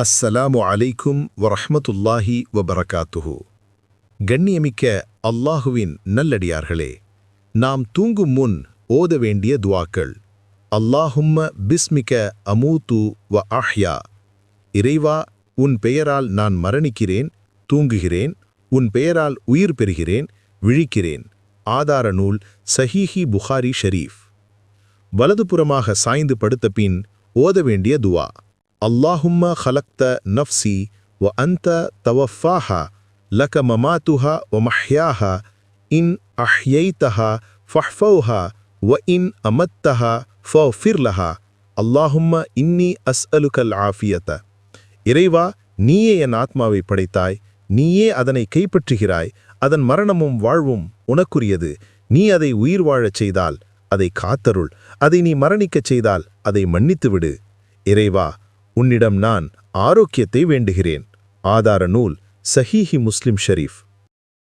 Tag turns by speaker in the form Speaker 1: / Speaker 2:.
Speaker 1: அஸ்ஸலாமு அலைக்கும் வரஹமத்துல்லாஹி வபரகாத்துஹு கண்ணியமிக்க அல்லாஹுவின் நல்லடியார்களே நாம் தூங்கும் முன் ஓத வேண்டிய துவாக்கள். அல்லாஹும்ம பிஸ்மிக அமூத்து வ அஹ்யா. இறைவா உன் பெயரால் நான் மரணிக்கிறேன் தூங்குகிறேன் உன் பெயரால் உயிர் பெறுகிறேன் விழிக்கிறேன். ஆதார நூல் சஹீஹி புகாரி ஷரீஃப். வலதுபுறமாக சாய்ந்து படுத்த பின் ஓத வேண்டிய துவா. அல்லாஹும்ம ஹலக்த நஃப்சி வ அந்த தவஃபாஹா லக மமாத்துஹா வ மஹ்யாஹா இன் அஹ்யைத்தஹா ஃபஹ்ஃபௌஹா வ இன் அமத்தஹா ஃபஃபிர்லஹா அல்லாஹும்ம இன்னி அஸ் அலுகல் ஆஃபியத்த இறைவா நீயே என் ஆத்மாவை படைத்தாய். நீயே அதனை கைப்பற்றுகிறாய். அதன் மரணமும் வாழ்வும் உனக்குரியது. நீ அதை உயிர் வாழச் செய்தால் அதை காத்தருள். அதை நீ மரணிக்கச் செய்தால் அதை மன்னித்துவிடு. இறைவா உன்னிடம் நான் ஆரோக்கியத்தை வேண்டுகிறேன். ஆதார நூல் சஹீஹி முஸ்லிம் ஷரீஃப்.